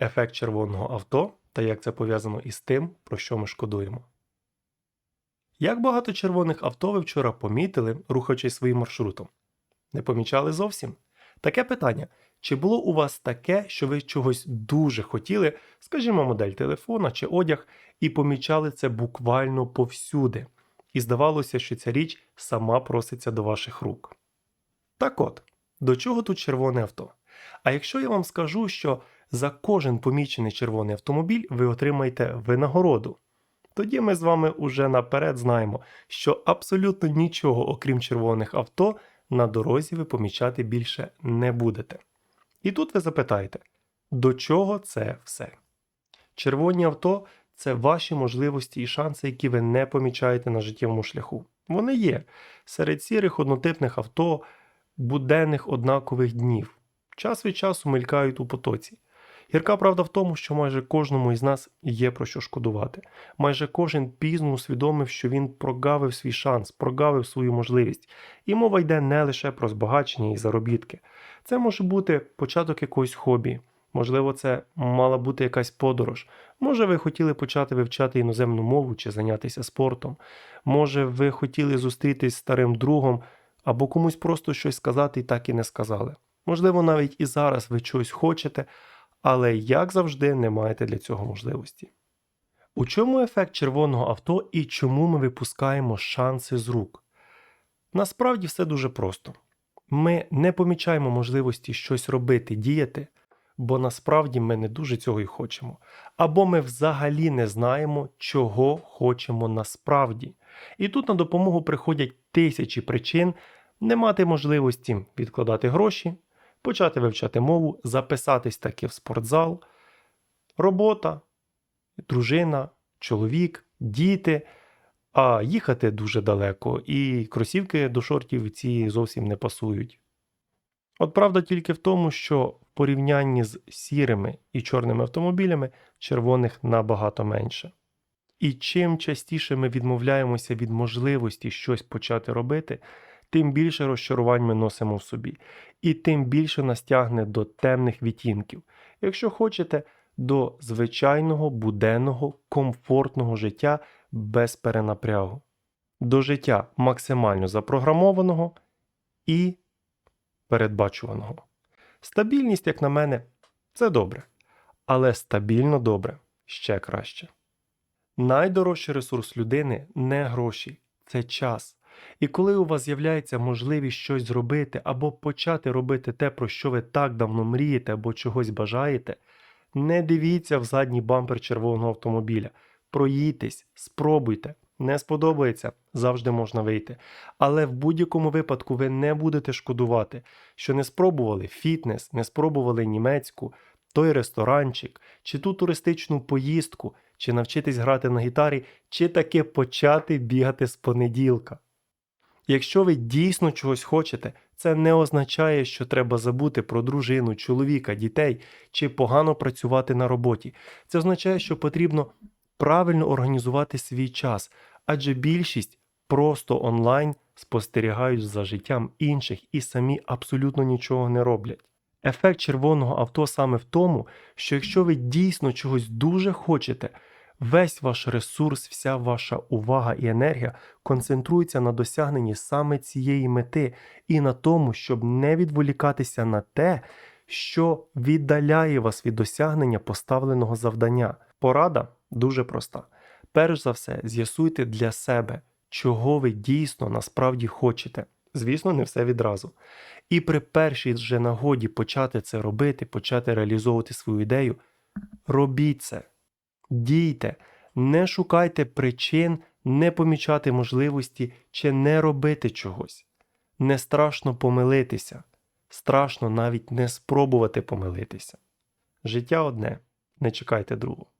ефект червоного авто та як це пов'язано із тим, про що ми шкодуємо. Як багато червоних авто ви вчора помітили, рухаючись своїм маршрутом? Не помічали зовсім? Таке питання: чи було у вас таке, що ви чогось дуже хотіли, скажімо, модель телефона чи одяг, і помічали це буквально повсюди, і здавалося, що ця річ сама проситься до ваших рук? Так от, до чого тут червоне авто? А якщо я вам скажу, що за кожен помічений червоний автомобіль ви отримаєте винагороду, тоді ми з вами уже наперед знаємо, що абсолютно нічого, окрім червоних авто, на дорозі ви помічати більше не будете. І тут ви запитаєте, до чого це все? Червоні авто це ваші можливості і шанси, які ви не помічаєте на життєвому шляху. Вони є серед сірих однотипних авто, буденних однакових днів. Час від часу мелькають у потоці. Гірка правда в тому, що майже кожному із нас є про що шкодувати. Майже кожен пізно усвідомив, що він прогавив свій шанс, прогавив свою можливість. І мова йде не лише про збагачення і заробітки. Це може бути початок якогось хобі. Можливо, це мала бути якась подорож. Може, ви хотіли почати вивчати іноземну мову чи зайнятися спортом. Може, ви хотіли зустрітись з старим другом або комусь просто щось сказати і так і не сказали. Можливо, навіть і зараз ви чогось хочете, але як завжди не маєте для цього можливості. У чому ефект червоного авто і чому ми випускаємо шанси з рук? Насправді все дуже просто. Ми не помічаємо можливості щось робити, діяти, бо насправді ми не дуже цього і хочемо. Або ми взагалі не знаємо, чого хочемо насправді. І тут на допомогу приходять тисячі причин не мати можливості відкладати гроші, почати вивчати мову, записатись таки в спортзал, робота, дружина, чоловік, діти, а їхати дуже далеко, і кросівки до шортів ці зовсім не пасують. От правда тільки в тому, що в порівнянні з сірими і чорними автомобілями червоних набагато менше. І чим частіше ми відмовляємося від можливості щось почати робити, тим більше розчарувань ми носимо в собі, і тим більше нас тягне до темних відтінків, якщо хочете, до звичайного, буденного, комфортного життя без перенапрягу, до життя максимально запрограмованого і передбачуваного. Стабільність, як на мене, це добре, але стабільно добре ще краще. Найдорожчий ресурс людини не гроші, це час. І коли у вас з'являється можливість щось зробити або почати робити те, про що ви так давно мрієте або чогось бажаєте, не дивіться в задній бампер червоного автомобіля. Проїдьтесь, спробуйте. Не сподобається, завжди можна вийти. Але в будь-якому випадку ви не будете шкодувати, що не спробували фітнес, не спробували німецьку, той ресторанчик, чи ту туристичну поїздку, чи навчитись грати на гітарі, чи таки почати бігати з понеділка. Якщо ви дійсно чогось хочете, це не означає, що треба забути про дружину, чоловіка, дітей чи погано працювати на роботі. Це означає, що потрібно правильно організувати свій час, адже більшість просто онлайн спостерігають за життям інших і самі абсолютно нічого не роблять. Ефект червоного авто саме в тому, що якщо ви дійсно чогось дуже хочете, весь ваш ресурс, вся ваша увага і енергія концентрується на досягненні саме цієї мети і на тому, щоб не відволікатися на те, що віддаляє вас від досягнення поставленого завдання. Порада дуже проста. Перш за все, з'ясуйте для себе, чого ви дійсно насправді хочете. Звісно, не все відразу. І при першій же нагоді почати це робити, почати реалізовувати свою ідею, робіть це. Дійте, не шукайте причин не помічати можливості чи не робити чогось. Не страшно помилитися, страшно навіть не спробувати помилитися. Життя одне, не чекайте другого.